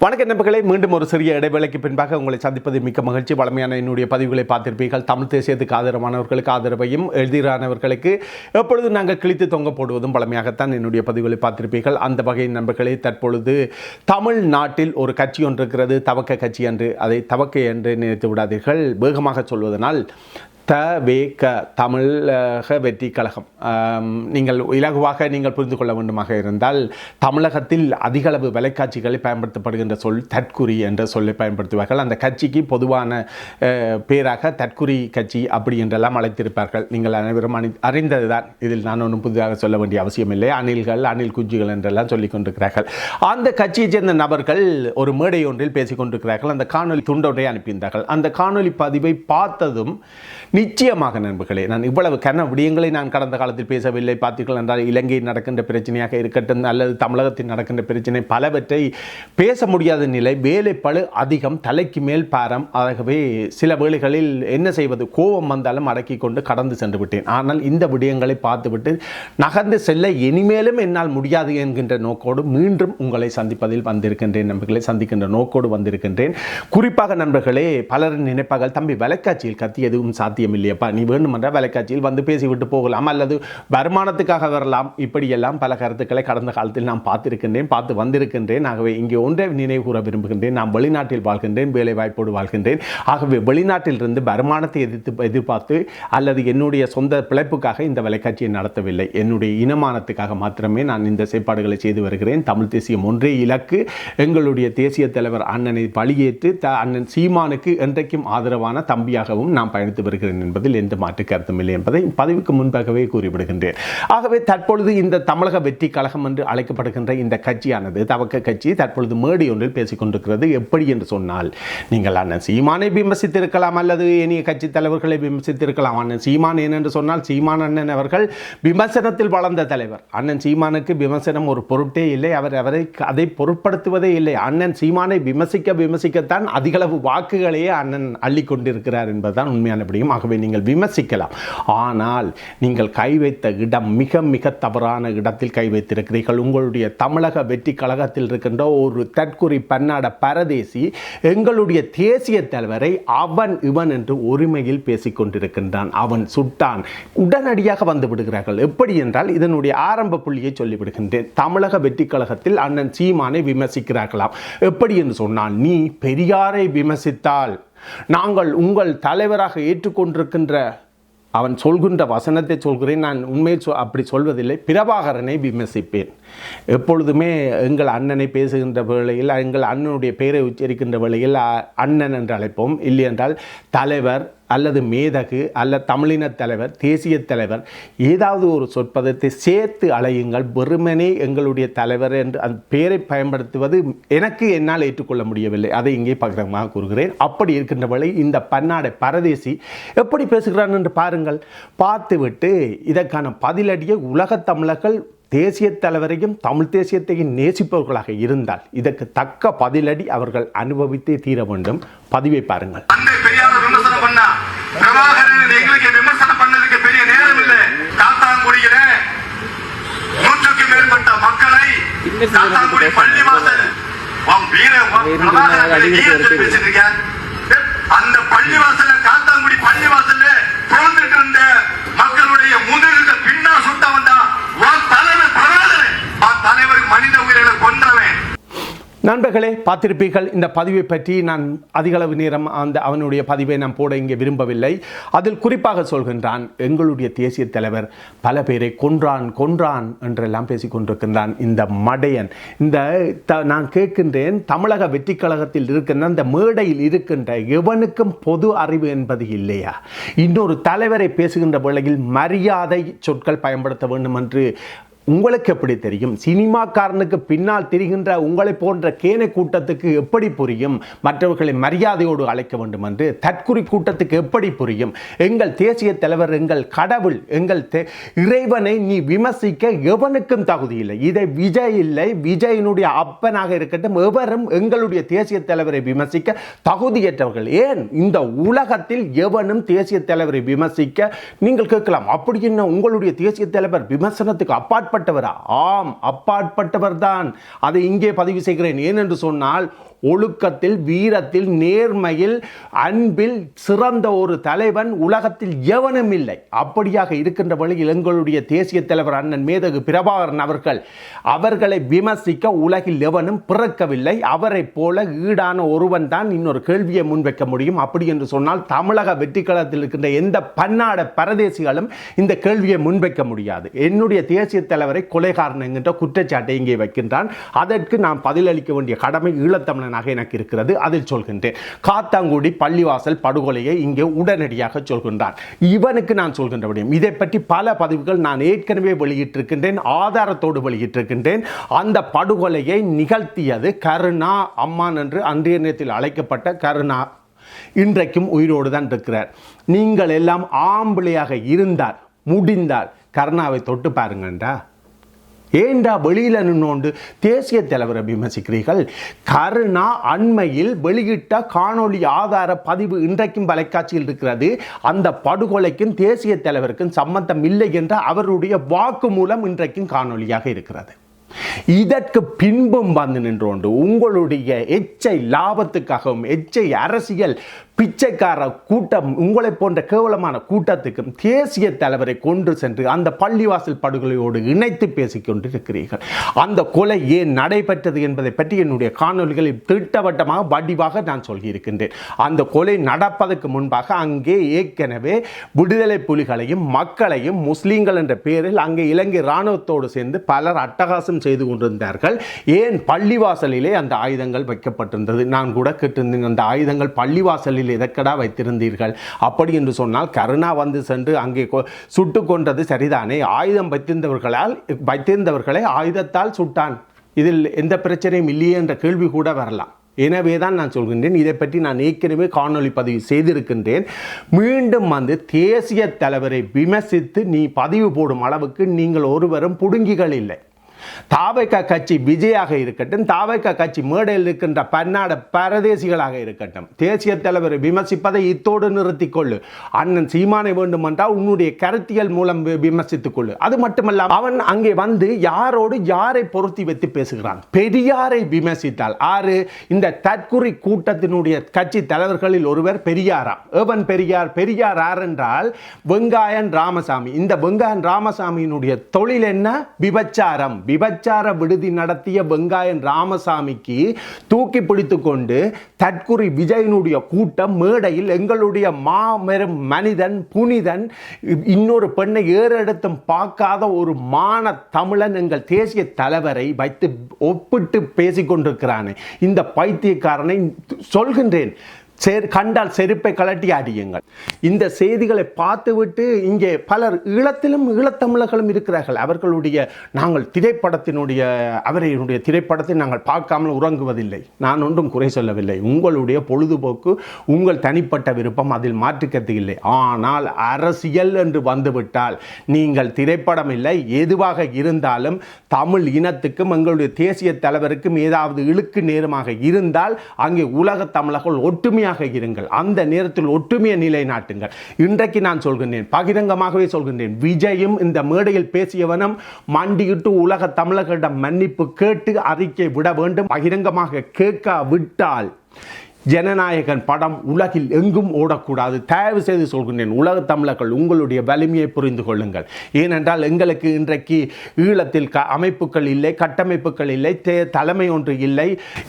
வணக்க நண்பர்களே மீண்டும் ஒரு சிறிய இடைவேளைக்கு பின்பாக உங்களை சந்திப்பது மிக்க மகிழ்ச்சி. வளமையான என்னுடைய பதிவுகளை பார்த்திருப்பீர்கள். தமிழ் தேசியத்துக்கு ஆதரவானவர்களுக்கு ஆதரவையும் எழுதிறானவர்களுக்கு எப்பொழுதும் நாங்கள் கிழித்து தொங்க போடுவதும் பழமையாகத்தான் என்னுடைய பதிவுகளை பார்த்திருப்பீர்கள். அந்த வகையின் நண்பர்களே தற்பொழுது தமிழ்நாட்டில் ஒரு கட்சி ஒன்று இருக்கிறது தவக்க கட்சி என்று அதை தவக்க என்று நினைத்து விடாதீர்கள். வேகமாக சொல்வதனால் த வே க தமிழக வெற்றி கழகம். நீங்கள் இலகுவாக நீங்கள் புரிந்து கொள்ள வேண்டுமாக இருந்தால் தமிழகத்தில் அதிகளவு விலைக்காட்சிகளை பயன்படுத்தப்படுகின்ற சொல் தற்குறி என்ற சொல்லை பயன்படுத்துவார்கள். அந்த கட்சிக்கு பொதுவான பேராக தற்குறி கட்சி அப்படி என்றெல்லாம் அழைத்திருப்பார்கள். நீங்கள் அனைவரும் அணி அறிந்ததுதான். இதில் நான் ஒன்றும் புதிதாக சொல்ல வேண்டிய அவசியமில்லை அணில்கள் அணில் குஞ்சுகள் என்றெல்லாம் சொல்லிக் கொண்டிருக்கிறார்கள். அந்த கட்சியைச் சேர்ந்த நபர்கள் ஒரு மேடை ஒன்றில் பேசிக் கொண்டிருக்கிறார்கள். அந்த காணொலி துண்டொன்றை அனுப்பியிருந்தார்கள். அந்த காணொலி பதிவை பார்த்ததும் நிச்சயமாக நண்பர்களே நான் இவ்வளவு கன விடயங்களை நான் கடந்த காலத்தில் பேசவில்லை. பார்த்தீர்கள் என்றால் இலங்கையில் நடக்கின்ற பிரச்சனையாக இருக்கட்டும் அல்லது தமிழகத்தில் நடக்கின்ற பிரச்சனை பலவற்றை பேச முடியாத நிலை வேலைப்பழு அதிகம் தலைக்கு மேல் பாரம். ஆகவே சில வேளைகளில் என்ன செய்வது? கோபம் வந்தாலும் அடக்கி கொண்டு கடந்து சென்று விட்டேன். ஆனால் இந்த விடயங்களை பார்த்துவிட்டு நகர்ந்து செல்ல இனிமேலும் என்னால் முடியாது என்கின்ற நோக்கோடு மீண்டும் உங்களை சந்திப்பதில் வந்திருக்கின்றேன் நண்பர்களை சந்திக்கின்ற நோக்கோடு வந்திருக்கின்றேன். குறிப்பாக நண்பர்களே பலரின் நினைப்பாக தம்பி விலைக்காட்சியில் கத்தி எதுவும் சாத்தியம் இல்லையப்பா நீ வேண்டுமென்ற வலைக்காட்சியில் வந்து பேசிவிட்டு போகலாம் அல்லது வருமானத்துக்காக வரலாம். இப்படியெல்லாம் பல கருத்துக்களை கடந்த காலத்தில் நான் பார்த்திருக்கின்றேன் பார்த்து வந்திருக்கின்றேன். ஆகவே இங்கே ஒன்றை நினைவு கூற விரும்புகின்றேன். நான் வெளிநாட்டில் வாழ்கின்றேன் வேலை வாய்ப்போடு வாழ்கின்றேன். ஆகவே வெளிநாட்டிலிருந்து வருமானத்தை எதிர்த்து எதிர்பார்த்து அல்லது என்னுடைய சொந்த பிழைப்புக்காக இந்த வலைக்காட்சியை நடத்தவில்லை. என்னுடைய இனமானத்துக்காக மாத்திரமே நான் இந்த செயற்பாடுகளை செய்து வருகிறேன். தமிழ் தேசியம் ஒன்றே இலக்கு. எங்களுடைய தேசிய தலைவர் அண்ணனை பழியேற்று த அண்ணன் சீமானுக்கு என்றைக்கும் ஆதரவான தம்பியாகவும் நான் பயணித்து வருகிறேன். என்பதில் எந்த மாற்று கருத்தும் இல்லை என்பதை பதிவுக்கு முன்பாகவே கூறிவிடுகின்றேன் ஆகவே தற்பொழுது இந்த தமிழக வெற்றி கழகம் என்று அழைக்கப்படுகின்ற இந்த கட்சியானது தவக்க கட்சி தற்பொழுது மேடை ஒன்றில் பேசிக் கொண்டிருக்கிறது. எப்படி என்று சொன்னால் நீங்கள் அண்ணன் சீமானை விமர்சித்திருக்கலாம் அல்லது இனிய கட்சி தலைவர்களை விமர்சித்திருக்கலாம். அண்ணன் சீமான் ஏனென்று சொன்னால் சீமான் அண்ணன் அவர்கள் விமர்சனத்தில் வளர்ந்த தலைவர். அண்ணன் சீமானுக்கு விமர்சனம் ஒரு பொருட்டே இல்லை. அவர் அவரை அதை பொருட்படுத்துவதே இல்லை. அண்ணன் சீமானை விமர்சிக்க விமர்சிக்கத்தான் அதிகளவு வாக்குகளையே அண்ணன் அள்ளி கொண்டிருக்கிறார் என்பதுதான் உண்மையான விடயம் ஆகவே நீங்கள் விமர்சிக்கலாம். ஆனால் நீங்கள் கை வைத்த இடம் மிக மிக தவறான இடத்தில் கை வைத்திருக்கிறீர்கள். உங்களுடைய தமிழக வெற்றி கழகத்தில் இருக்கின்ற ஒரு தற்குறி பன்னாட பரதேசி எங்களுடைய தேசிய தலைவரை அவன் இவன் என்று உரிமையில் பேசிக் கொண்டிருக்கின்றான். அவன் சுட்டான். உடனடியாக வந்து விடுகிறார்கள். எப்படி என்றால் இதனுடைய ஆரம்ப புள்ளியை சொல்லிவிடுகின்றேன். தமிழக வெற்றி கழகத்தில் அண்ணன் சீமானை விமர்சிக்கிறார்களாம். எப்படி என்று சொன்னால் நீ பெரியாரை விமர்சித்தால் நாங்கள் உங்கள் தலைவராக ஏற்றுக்கொண்டிருக்கின்ற அவன் சொல்கின்ற வசனத்தை சொல்கிறேன். நான் உண்மையை சொ அப்படி சொல்வதில்லை. பிரபாகரனை விமர்சிப்பேன். எப்பொழுதுமே எங்கள் அண்ணனை பேசுகின்ற வேளையில் எங்கள் அண்ணனுடைய பெயரை உச்சரிக்கின்ற வேளையில் அண்ணன் என்று அழைப்போம். இல்லை என்றால் தலைவர் அல்லது மேதகு அல்ல தமிழின தலைவர் தேசிய தலைவர் ஏதாவது ஒரு சொற்பதத்தை சேர்த்து அழையுங்கள் வெறுமனே எங்களுடைய தலைவர் என்று அந்த பெயரை பயன்படுத்துவது எனக்கு என்னால் ஏற்றுக்கொள்ள முடியவில்லை. அதை இங்கே பகிரங்கமாக கூறுகிறேன். அப்படி இருக்கின்ற வழி இந்த பன்னாடை பரதேசி எப்படி பேசுகிறான் என்று பாருங்கள். பார்த்துவிட்டு இதற்கான பதிலடியை உலகத் தமிழர்கள் தேசிய தலைவரையும் தமிழ் தேசியத்தையும் நேசிப்பவர்களாக இருந்தால் இதற்கு தக்க பதிலடி அவர்கள் அனுபவித்தே தீர வேண்டும். பதிவை பாருங்கள் அன்னை பெரியார விமர்சனம் பண்ணா பிரபாகரன் எங்களுக்கு விமர்சனம் பண்ணதுக்கு பெரிய நேரம் இல்ல. காத்தாங்குடியில நூற்றுக்கு மேற்பட்ட மக்களை காத்தாங்குடி பள்ளிவாசல் உன் வீர பிரபாகரன் பேசிட்டு இருக்க அந்த பள்ளிவாசல்ல நண்பர்களே பார்த்திருப்பீர்கள் இந்த பதிவை பற்றி நான் அதிகளவு நேரம் அந்த அவனுடைய பதிவை நான் போட இங்கே விரும்பவில்லை. அதில் குறிப்பாக சொல்கின்றான் எங்களுடைய தேசிய தலைவர் பல பேரை கொன்றான் கொன்றான் என்றெல்லாம் பேசிக் கொண்டிருக்கின்றான் இந்த மடையன். இந்த த நான் கேட்கின்றேன் தமிழக வெற்றி கழகத்தில் இருக்கின்ற அந்த மேடையில் இருக்கின்ற எவனுக்கும் பொது அறிவு என்பது இல்லையா? இன்னொரு தலைவரை பேசுகின்ற வேளையில் மரியாதை சொற்கள் பயன்படுத்த வேண்டும் என்று உங்களுக்கு எப்படி தெரியும்? சினிமாக்காரனுக்கு பின்னால் திரிகின்ற உங்களை போன்ற கேனை கூட்டத்துக்கு எப்படி புரியும்? மற்றவர்களை மரியாதையோடு அழைக்க வேண்டும் என்று தற்குறி கூட்டத்துக்கு எப்படி புரியும்? எங்கள் தேசிய தலைவர் எங்கள் கடவுள் எங்கள் தே- இறைவனை நீ விமர்சிக்க எவனுக்கும் தகுதி இல்லை. இதை விஜய் இல்லை. விஜயினுடைய அப்பனாக இருக்கட்டும் எவரும் எங்களுடைய தேசிய தலைவரை விமர்சிக்க தகுதியற்றவர்கள். ஏன்? இந்த உலகத்தில் எவனும் தேசிய தலைவரை விமர்சிக்க நீங்கள் கேட்கலாம். அப்படி என்ன உங்களுடைய தேசிய தலைவர் விமர்சனத்துக்கு அப்பாற்பட்டவரா? ஆம் அப்பாற்பட்டவர் தான் அதை இங்கே பதிவு செய்கிறேன். ஏனென்று சொன்னால் ஒழுக்கத்தில் வீரத்தில் நேர்மையில் அன்பில் சிறந்த ஒரு தலைவன் உலகத்தில் எவனும் இல்லை. அப்படியாக இருக்கின்ற வழியில் எங்களுடைய தேசிய தலைவர் அண்ணன் மேதகு பிரபாகரன் அவர்கள் அவர்களை விமர்சிக்க உலகில் எவனும் பிறக்கவில்லை. அவரைப் போல ஈடான ஒருவன் தான் இன்னொரு கேள்வியை முன்வைக்க முடியும். அப்படி என்று சொன்னால் தமிழக வெற்றி இருக்கின்ற எந்த பன்னாட பரதேசிகளும் இந்த கேள்வியை முன்வைக்க முடியாது. என்னுடைய தேசிய தலைவரை கொலைகாரன் என்கின்ற குற்றச்சாட்டை இங்கே வைக்கின்றான். அதற்கு நாம் பதிலளிக்க வேண்டிய கடமை ஈழத்தமிழனாக எனக்கு இருக்கிறது. அதில் சொல்கின்றேன். காத்தாங்குடி பள்ளிவாசல் படுகொலையை இங்கே உடனடியாக சொல்கின்றான் இவனுக்கு நான் சொல்கின்ற விடயம். இதை பற்றி பல பதிவுகள் நான் ஏற்கனவே வெளியிட்டிருக்கின்றேன். ஆதாரத்தோடு வெளியிட்டிருக்கின்றேன். அந்த படுகொலையை நிகழ்த்தியது கருணா அம்மான் என்று அன்றைய நேரத்தில் அழைக்கப்பட்ட கருணா. இன்றைக்கும் உயிரோடு தான் இருக்கிறார். நீங்கள் எல்லாம் ஆம்பளையாக இருந்தால் முடிந்தால் கருணாவை தொட்டு பாருங்கண்டா. ஏண்டா வெளியில் நின்னோண்டு தேசிய தலைவரை விமர்சிக்கிறீர்கள்? கருணா அண்மையில் வெளியிட்ட காணொளி ஆதார பதிவு இன்றைக்கும் வலைக்காட்சியில் இருக்கிறது. அந்த படுகொலைக்கும் தேசிய தலைவருக்கும் சம்பந்தம் இல்லை என்ற அவருடைய வாக்கு மூலம் இன்றைக்கும் காணொளியாக இருக்கிறது. இதற்கு பின்பும் வந்து நின்றோண்டு உங்களுடைய எச்சை லாபத்துக்காகவும் எச்சை அரசியல் பிச்சைக்கார கூட்டம் உங்களை போன்ற கேவலமான கூட்டத்துக்கும் தேசிய தலைவரை கொண்டு சென்று அந்த பள்ளிவாசல் படுகொலையோடு இணைத்து பேசிக் கொண்டிருக்கிறீர்கள். அந்த கொலை ஏன் நடைபெற்றது என்பதை பற்றி என்னுடைய காணொலிகளில் திட்டவட்டமாக வடிவாக நான் சொல்லியிருக்கின்றேன். அந்த கொலை நடப்பதற்கு முன்பாக அங்கே ஏற்கனவே விடுதலை புலிகளையும் மக்களையும் முஸ்லீம்கள் என்ற பெயரில் அங்கே இலங்கை இராணுவத்தோடு சேர்ந்து பலர் அட்டகாசம் செய்து கொண்டிருந்தார்கள். ஏன் பள்ளிவாசலிலே அந்த ஆயுதங்கள் வைக்கப்பட்டிருந்தது? நான் கூட கேட்டிருந்தேன் அந்த ஆயுதங்கள் பள்ளிவாசலில் எதற்கடா வைத்திருந்தீர்கள். அப்படி என்று சொன்னால் கருணா வந்து சென்று அங்கே சுட்டு கொன்றது சரிதானே? ஆயுதம் வைத்திருந்தவர்களால் வைத்திருந்தவர்களை ஆயுதத்தால் சுட்டான். இதில் எந்த பிரச்சனையும் இல்லையே என்ற கேள்வி கூட வரலாம். எனவே தான் நான் சொல்கின்றேன். இதை பற்றி நான் ஏற்கனவே காணொளி பதிவு செய்திருக்கின்றேன். மீண்டும் வந்து தேசிய தலைவரை விமர்சித்து நீ பதிவு போடும் அளவுக்கு நீங்கள் ஒருவரும் புடுங்கிகள் இல்லை. தாவைக்கா கட்சி விஜயாக இருக்கட்டும் தாவைக்கா கட்சி மேடையில் இருக்கின்ற பன்னாட பரதேசிகளாக இருக்கட்டும். தேசிய தலைவர் விமர்சிப்பதை இத்தோடு நிறுத்திக் கொள்ளு. அண்ணன் சீமானை வேண்டுமென்றால் உன்னுடைய கருத்தியல் மூலம் விமர்சித்துக் கொள்ளு. அது மட்டுமல்ல அவன் அங்கே வந்து யாரோடு யாரை பொருத்தி வைத்து பேசுகிறான்? பெரியாரை விமர்சித்தால். ஆறு இந்த தற்குறி கூட்டத்தினுடைய கட்சி தலைவர்களில் ஒருவர் பெரியாராம். ஏவன் பெரியார் பெரியார் யார் என்றால் வெங்காயன் ராமசாமி. இந்த வெங்காயன் ராமசாமியினுடைய தொழில் என்ன? விபச்சாரம். விபச்சார விடுதி நடத்திய வெங்காயன் ராமசாமிக்கு தூக்கி பிடித்து கொண்டு தற்குறி விஜயனுடைய கூட்டம் மேடையில் எங்களுடைய மாபெரும் மனிதன் புனிதன் இன்னொரு பெண்ணை ஏறெடுத்தும் பார்க்காத ஒரு மான தமிழன் எங்கள் தேசிய தலைவரை வைத்து ஒப்பிட்டு பேசிக்கொண்டிருக்கிறானே இந்த பைத்தியக்காரனை சொல்கின்றேன். செரு கண்டால் செருப்பை கலட்டி அடியுங்கள். இந்த செய்திகளை பார்த்துவிட்டு இங்கே பலர் ஈழத்திலும் ஈழத்தமிழர்களும் இருக்கிறார்கள். அவர்களுடைய நாங்கள் திரைப்படத்தினுடைய அவரையினுடைய திரைப்படத்தை நாங்கள் பார்க்காமல் உறங்குவதில்லை. நான் ஒன்றும் குறை சொல்லவில்லை. உங்களுடைய பொழுதுபோக்கு உங்கள் தனிப்பட்ட விருப்பம் அதில் மாற்றுக்கருத்து இல்லை. ஆனால் அரசியல் என்று வந்துவிட்டால் நீங்கள் திரைப்படம் இல்லை. எதுவாக இருந்தாலும் தமிழ் இனத்துக்கும் எங்களுடைய தேசிய தலைவருக்கும் ஏதாவது இழுக்கு நேரமாக இருந்தால் அங்கே உலக தமிழர்கள் ஒற்றுமையாக இருங்கள். அந்த நேரத்தில் ஒற்றுமையை நிலைநாட்டுங்கள். இன்றைக்கு நான் சொல்கின்றேன் பகிரங்கமாகவே சொல்கின்றேன். விஜயும் இந்த மேடையில் பேசியவனும் மண்டியிட்டு உலக தமிழர்களிடம் மன்னிப்பு கேட்டு அறிக்கை விட வேண்டும். பகிரங்கமாக கேட்க விட்டால் ஜனநாயகன் படம் உலகில் எங்கும் ஓடக்கூடாது. தயவு செய்து சொல்கின்றேன் உலக தமிழர்கள் உங்களுடைய வலிமையை புரிந்து கொள்ளுங்கள். ஏனென்றால் எங்களுக்கு இன்றைக்கு ஈழத்தில் க அமைப்புகள் இல்லை கட்டமைப்புகள் இல்லை தே தலைமை ஒன்று இல்லை.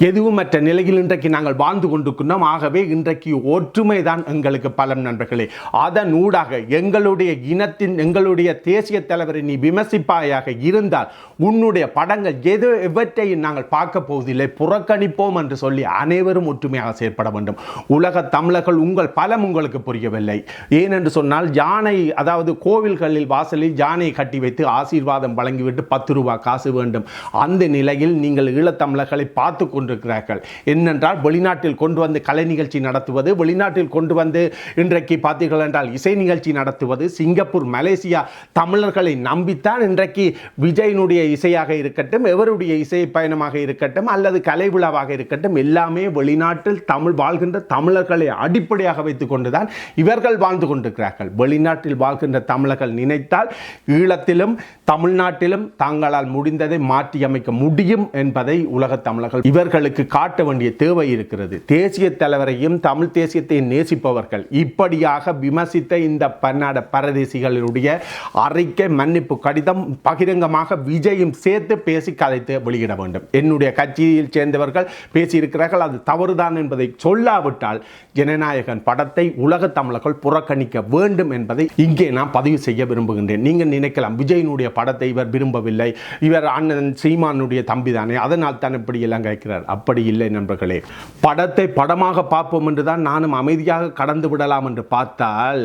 எதுவுமற்ற நிலையில் இன்றைக்கு நாங்கள் வாழ்ந்து கொண்டிருக்கின்றோம். ஆகவே இன்றைக்கு ஒற்றுமை தான் எங்களுக்கு பலம் நண்பர்களே. அதன் ஊடாக எங்களுடைய இனத்தின் எங்களுடைய தேசிய தலைவரை நீ விமர்சிப்பாயாக இருந்தால் உன்னுடைய படங்கள் எது எவற்றையும் நாங்கள் பார்க்க போவதில்லை. புறக்கணிப்போம் என்று சொல்லி அனைவரும் ஒற்றுமையாக செயற்பட வேண்டும். உலக தமிழர்கள் உங்கள் பலம் உங்களுக்கு புரியவில்லை. ஏனென்று சொன்னால் யானை அதாவது கோவில்களில் வாசலில் யானை கட்டி வைத்து ஆசீர்வாதம் வழங்கிவிட்டு பத்து ரூபாய் காசு வேண்டும். அந்த நிலையில் நீங்கள் ஈழத்தமிழர்களை பார்த்து கொண்டிருக்கிறார்கள். என்னென்றால் வெளிநாட்டில் கொண்டு வந்து கலை நிகழ்ச்சி நடத்துவது வெளிநாட்டில் கொண்டு வந்து இன்றைக்கு பார்த்தீர்கள் என்றால் இசை நிகழ்ச்சி நடத்துவது சிங்கப்பூர் மலேசியா தமிழர்களை நம்பித்தான் இன்றைக்கு விஜயனுடைய இசையாக இருக்கட்டும் எவருடைய இசை பயணமாக இருக்கட்டும் அல்லது கலை விழாவாக இருக்கட்டும் எல்லாமே வெளிநாட்டில் தமிழ் தமிழ் வாழ்கின்ற தமிழர்களை அடிப்படையாக வைத்துக்கொண்டு தான் இவர்கள் வாழ்ந்து கொண்டிருக்கிறார்கள். வெளிநாட்டில் வாழ்கின்ற தமிழர்கள் நினைத்தால் ஈழத்திலும் தமிழ்நாட்டிலும் தாங்களால் முடிந்ததை மாற்றியமைக்க முடியும் என்பதை உலக தமிழர்கள் இவர்களுக்கு காட்ட வேண்டிய தேவை இருக்கிறது. தேசிய தலைவரையும் தமிழ் தேசியத்தை நேசிப்பவர்கள் இப்படியாக விமர்சித்த இந்த பன்னாட பரதேசிகளுடைய அறிக்கை மன்னிப்பு கடிதம் பகிரங்கமாக விஜயும் சேர்த்து பேசி கதைத்து வெளியிட வேண்டும். என்னுடைய கட்சியில் சேர்ந்தவர்கள் பேசியிருக்கிறார்கள். அது தவறுதான் என்பதை சொல்லாவிட்டால் ஜனநாயகன் படத்தை உலக தமிழர்கள் புறக்கணிக்க வேண்டும் என்பதை இங்கே நான் பதிவு செய்ய விரும்புகின்றேன். நீங்கள் நினைக்கலாம் விஜயனுடைய படத்தை இவர் விரும்பவில்லை. இவர் அண்ணன் சீமானுடைய தம்பி தானே அதனால் தான் இப்படி எல்லாம் கேட்கிறார். அப்படி இல்லை நண்பர்களே படத்தை படமாக பார்ப்போம் என்று தான் நானும் அமைதியாக கடந்து விடலாம் என்று பார்த்தால்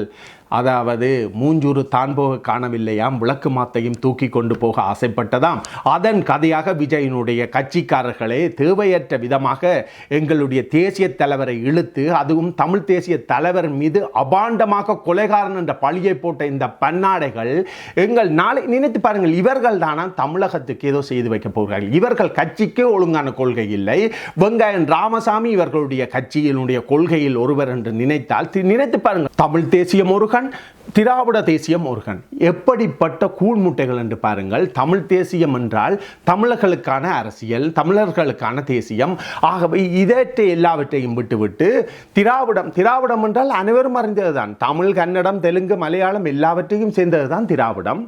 அதாவது மூஞ்சூறு தான் போக காணவில்லையாம் விளக்கு மாத்தையும் தூக்கி கொண்டு போக ஆசைப்பட்டதாம். அதன் கதையாக விஜயனுடைய கட்சிக்காரர்களே தேவையற்ற விதமாக எங்களுடைய தேசிய தலைவரை இழுத்து அதுவும் தமிழ் தேசிய தலைவர் மீது அபாண்டமாக கொலைகாரன் என்ற பழியை போட்ட இந்த பன்னாடைகள் எங்கள் நாளை நினைத்து பாருங்கள் இவர்கள் தானா தமிழகத்துக்கு ஏதோ செய்து வைக்க போகிறார்கள். இவர்கள் கட்சிக்கு ஒழுங்கான கொள்கை இல்லை. வெங்காயன் ராமசாமி இவர்களுடைய கட்சியினுடைய கொள்கையில் ஒருவர் என்று நினைத்தால் தி- நினைத்து பாருங்கள் தமிழ் தேசிய முருகன் திராவிட தேசியம் முருகன் எப்படிப்பட்ட கூழ்முட்டைகள் என்று பாருங்கள். தமிழ் தேசியம் என்றால் தமிழர்களுக்கான அரசியல் தமிழர்களுக்கான தேசியம். ஆகவே இதற்றை எல்லாவற்றையும் விட்டுவிட்டு திராவிடம் திராவிடம் என்றால் அனைவரும் அறிந்ததுதான். தமிழ் கன்னடம் தெலுங்கு மலையாளம் எல்லாவற்றையும் சேர்ந்ததுதான் திராவிடம்.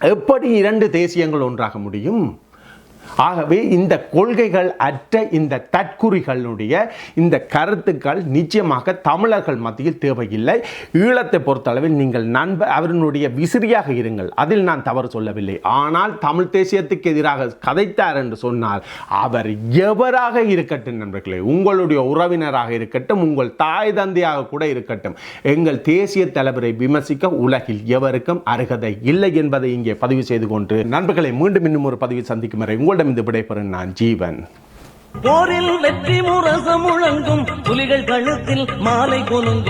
எப்படி இரண்டு தேசியங்கள் ஒன்றாக முடியும்? ஆகவே இந்த கொள்கைகள் அற்ற இந்த தற்குறிகளுடைய இந்த கருத்துக்கள் நிச்சயமாக தமிழர்கள் மத்தியில் தேவையில்லை. ஈழத்தை பொறுத்தளவில் நீங்கள் நண்பர் அவரினுடைய விசிறியாக இருங்கள். அதில் நான் தவறு சொல்லவில்லை. ஆனால் தமிழ் தேசியத்துக்கு எதிராக கதைத்தார் என்று சொன்னால் அவர் எவராக இருக்கட்டும் நண்பர்களே உங்களுடைய உறவினராக இருக்கட்டும் உங்கள் தாய் தந்தையாக கூட இருக்கட்டும் எங்கள் தேசிய தலைவரை விமர்சிக்க உலகில் எவருக்கும் அருகதை இல்லை என்பதை இங்கே பதிவு செய்து கொண்டு நண்பர்களை மீண்டும் இன்னும் ஒரு பதிவு சந்திக்கும் வரை உங்களிடம் இந்த விடைபெறும் நான் ஜீவன். போரில் வெற்றி முரசு முழங்கும் புலிகள் கழுத்தில் மாலை கொலுங்கும்